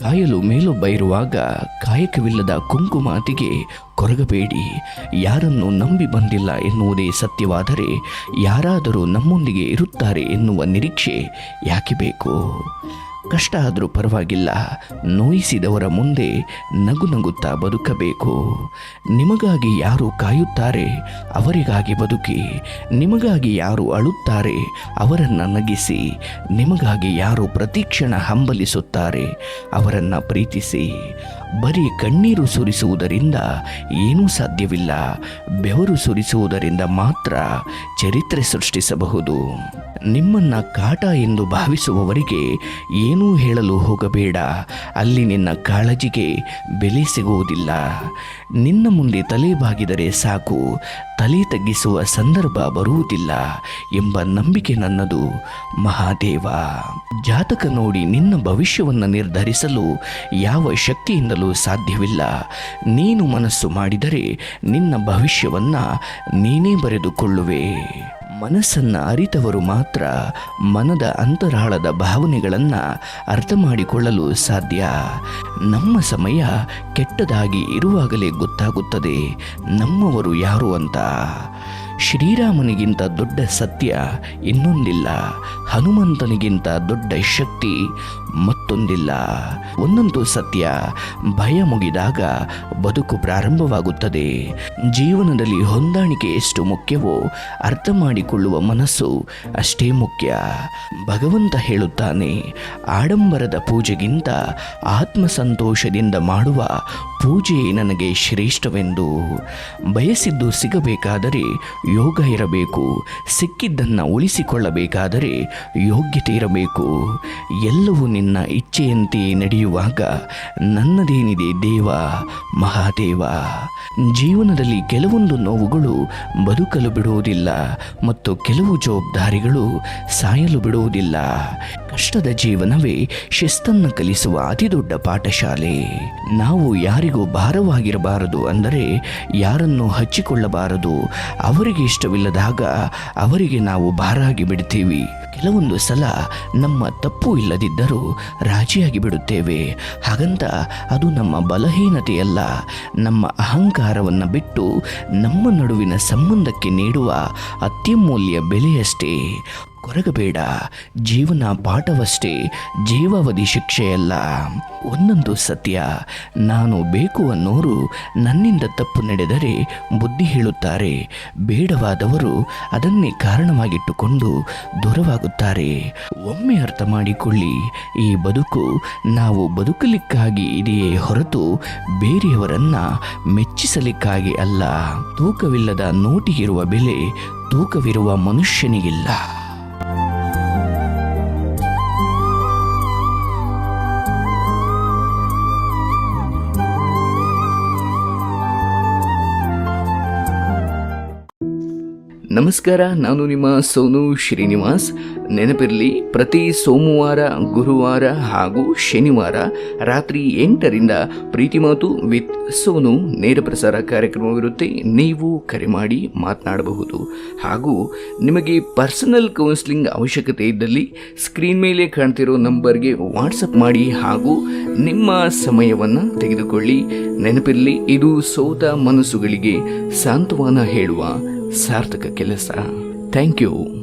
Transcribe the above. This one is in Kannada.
ಕಾಯಲು ಮೇಲೊಬ್ಬ ಇರುವಾಗ ಕಾಯಕವಿಲ್ಲದ ಕುಂಕುಮಾತಿಗೆ ಕೊರಗಬೇಡಿ. ಯಾರನ್ನು ನಂಬಿ ಬಂದಿಲ್ಲ ಎನ್ನುವುದೇ ಸತ್ಯವಾದರೆ ಯಾರಾದರೂ ನಮ್ಮೊಂದಿಗೆ ಇರುತ್ತಾರೆ ಎನ್ನುವ ನಿರೀಕ್ಷೆ ಯಾಕೆ ಬೇಕು? ಕಷ್ಟ ಆದರೂ ಪರವಾಗಿಲ್ಲ. ನೋಯಿಸಿದವರ ಮುಂದೆ ನಗು ನಗುತ್ತಾ ಬದುಕಬೇಕು. ನಿಮಗಾಗಿ ಯಾರು ಕಾಯುತ್ತಾರೆ, ಅವರಿಗಾಗಿ ಬದುಕಿ. ನಿಮಗಾಗಿ ಯಾರು ಅಳುತ್ತಾರೆ, ಅವರನ್ನು ನಗಿಸಿ. ನಿಮಗಾಗಿ ಯಾರು ಪ್ರತಿಕ್ಷಣ ಹಂಬಲಿಸುತ್ತಾರೆ, ಅವರನ್ನು ಪ್ರೀತಿಸಿ. ಬರೀ ಕಣ್ಣೀರು ಸುರಿಸುವುದರಿಂದ ಏನೂ ಸಾಧ್ಯವಿಲ್ಲ. ಬೆವರು ಸುರಿಸುವುದರಿಂದ ಮಾತ್ರ ಚರಿತ್ರೆ ಸೃಷ್ಟಿಸಬಹುದು. ನಿಮ್ಮನ್ನ ಕಾಟ ಎಂದು ಭಾವಿಸುವವರಿಗೆ ಏನೂ ಹೇಳಲು ಹೋಗಬೇಡ. ಅಲ್ಲಿ ನಿನ್ನ ಕಾಳಜಿಗೆ ಬೆಲೆ ಸಿಗುವುದಿಲ್ಲ. ನಿನ್ನ ಮುಂದೆ ತಲೆ ಬಾಗಿದರೆ ಸಾಕು. ತಲೆ ತಗ್ಗಿಸುವ ಸಂದರ್ಭ ಬರುವುದಿಲ್ಲ ಎಂಬ ನಂಬಿಕೆ ನನ್ನದು. ಮಹಾದೇವ, ಜಾತಕ ನೋಡಿ ನಿನ್ನ ಭವಿಷ್ಯವನ್ನು ನಿರ್ಧರಿಸಲು ಯಾವ ಶಕ್ತಿಯಿಂದಲೂ ಸಾಧ್ಯವಿಲ್ಲ. ನೀನು ಮನಸ್ಸು ಮಾಡಿದರೆ ನಿನ್ನ ಭವಿಷ್ಯವನ್ನು ನೀನೇ ಬರೆದುಕೊಳ್ಳುವೆ. ಮನಸ್ಸನ್ನ ಅರಿತವರು ಮಾತ್ರ ಮನದ ಅಂತರಾಳದ ಭಾವನೆಗಳನ್ನು ಅರ್ಥ ಮಾಡಿಕೊಳ್ಳಲು ಸಾಧ್ಯ. ನಮ್ಮ ಸಮಯ ಕೆಟ್ಟದಾಗಿ ಇರುವಾಗಲೇ ಗೊತ್ತಾಗುತ್ತದೆ, ನಮ್ಮವರು ಯಾರು ಅಂತ. ಶ್ರೀರಾಮನಿಗಿಂತ ದೊಡ್ಡ ಸತ್ಯ ಇನ್ನೊಂದಿಲ್ಲ. ಹನುಮಂತನಿಗಿಂತ ದೊಡ್ಡ ಶಕ್ತಿ ಮತ್ತೊಂದಿಲ್ಲ. ಒಂದೊಂದು ಸತ್ಯ ಭಯ ಮುಗಿದಾಗ ಬದುಕು ಪ್ರಾರಂಭವಾಗುತ್ತದೆ. ಜೀವನದಲ್ಲಿ ಹೊಂದಾಣಿಕೆ ಎಷ್ಟು ಮುಖ್ಯವೋ ಅರ್ಥ ಮಾಡಿಕೊಳ್ಳುವ ಮನಸ್ಸು ಅಷ್ಟೇ ಮುಖ್ಯ. ಭಗವಂತ ಹೇಳುತ್ತಾನೆ, ಆಡಂಬರದ ಪೂಜೆಗಿಂತ ಆತ್ಮ ಸಂತೋಷದಿಂದ ಮಾಡುವ ಪೂಜೆ ನನಗೆ ಶ್ರೇಷ್ಠವೆಂದು. ಬಯಸಿದ್ದು ಸಿಗಬೇಕಾದರೆ ಯೋಗ ಇರಬೇಕು, ಸಿಕ್ಕಿದ್ದನ್ನು ಉಳಿಸಿಕೊಳ್ಳಬೇಕಾದರೆ ಯೋಗ್ಯತೆ ಇರಬೇಕು. ಎಲ್ಲವೂ ನಿನ್ನ ಇಚ್ಛೆಯಂತೆ ನಡೆಯುವಾಗ ನನ್ನದೇನಿದೆ ದೇವ, ಮಹಾದೇವ? ಜೀವನದಲ್ಲಿ ಕೆಲವೊಂದು ನೋವುಗಳು ಬದುಕಲು ಬಿಡುವುದಿಲ್ಲ ಮತ್ತು ಕೆಲವು ಜವಾಬ್ದಾರಿಗಳು ಸಾಯಲು ಬಿಡುವುದಿಲ್ಲ. ಕಷ್ಟದ ಜೀವನವೇ ಶಿಸ್ತನ್ನು ಕಲಿಸುವ ಅತಿದೊಡ್ಡ ಪಾಠಶಾಲೆ. ನಾವು ಯಾರಿಗೂ ಭಾರವಾಗಿರಬಾರದು ಅಂದರೆ ಯಾರನ್ನು ಹಚ್ಚಿಕೊಳ್ಳಬಾರದು, ಅವರಿಗೆ ಇಷ್ಟವಿಲ್ಲದಾಗ ಅವರಿಗೆ ನಾವು ಭಾರಾಗಿ ಬಿಡ್ತೀವಿ ಕೆಲವೊಂದು ಸಲ ನಮ್ಮ ತಪ್ಪು ಇಲ್ಲದಿದ್ದರೂ ರಾಜಿಯಾಗಿ ಬಿಡುತ್ತೇವೆ. ಹಾಗಂತ ಅದು ನಮ್ಮ ಬಲಹೀನತೆಯಲ್ಲ, ನಮ್ಮ ಅಹಂಕಾರವನ್ನು ಬಿಟ್ಟು ನಮ್ಮ ನಡುವಿನ ಸಂಬಂಧಕ್ಕೆ ನೀಡುವ ಅತ್ಯಮೂಲ್ಯ ಬೆಲೆಯಷ್ಟೇ. ಕೊರಗಬೇಡ. ಜೀವನ ಪಾಠವಷ್ಟೇ, ಜೀವಾವಧಿ ಶಿಕ್ಷೆಯಲ್ಲ. ಒಂದೊಂದು ಸತ್ಯ. ನಾನು ಬೇಕು ಅನ್ನೋರು ನನ್ನಿಂದ ತಪ್ಪು ನಡೆದರೆ ಬುದ್ಧಿ ಹೇಳುತ್ತಾರೆ. ಬೇಡವಾದವರು ಅದನ್ನೇ ಕಾರಣವಾಗಿಟ್ಟುಕೊಂಡು ದೂರವಾಗುತ್ತಾರೆ. ಒಮ್ಮೆ ಅರ್ಥ ಮಾಡಿಕೊಳ್ಳಿ, ಈ ಬದುಕು ನಾವು ಬದುಕಲಿಕ್ಕಾಗಿ ಇದೆಯೇ ಹೊರತು ಬೇರೆಯವರನ್ನ ಮೆಚ್ಚಿಸಲಿಕ್ಕಾಗಿ ಅಲ್ಲ. ತೂಕವಿಲ್ಲದ ನೋಟಿಗಿರುವ ಬೆಲೆ ತೂಕವಿರುವ ಮನುಷ್ಯನಿಗಿಲ್ಲ. ನಮಸ್ಕಾರ, ನಾನು ನಿಮ್ಮ ಸೋನು ಶ್ರೀನಿವಾಸ್. ನೆನಪಿರಲಿ, ಪ್ರತಿ ಸೋಮವಾರ, ಗುರುವಾರ ಹಾಗೂ ಶನಿವಾರ ರಾತ್ರಿ ಎಂಟರಿಂದ ಪ್ರೀತಿ ಮಾತು ವಿತ್ ಸೋನು ನೇರ ಪ್ರಸಾರ ಕಾರ್ಯಕ್ರಮವಿರುತ್ತೆ. ನೀವು ಕರೆ ಮಾಡಿ ಮಾತನಾಡಬಹುದು. ಹಾಗೂ ನಿಮಗೆ ಪರ್ಸನಲ್ ಕೌನ್ಸಿಲಿಂಗ್ ಅವಶ್ಯಕತೆ ಇದ್ದಲ್ಲಿ ಸ್ಕ್ರೀನ್ ಮೇಲೆ ಕಾಣ್ತಿರೋ ನಂಬರ್ಗೆ ವಾಟ್ಸಪ್ ಮಾಡಿ ಹಾಗೂ ನಿಮ್ಮ ಸಮಯವನ್ನು ತೆಗೆದುಕೊಳ್ಳಿ. ನೆನಪಿರಲಿ, ಇದು ಸೋತ ಮನಸ್ಸುಗಳಿಗೆ ಸಾಂತ್ವನ ಹೇಳುವ ಸಾರ್ಥಕ ಕೆಲಸ. Thank you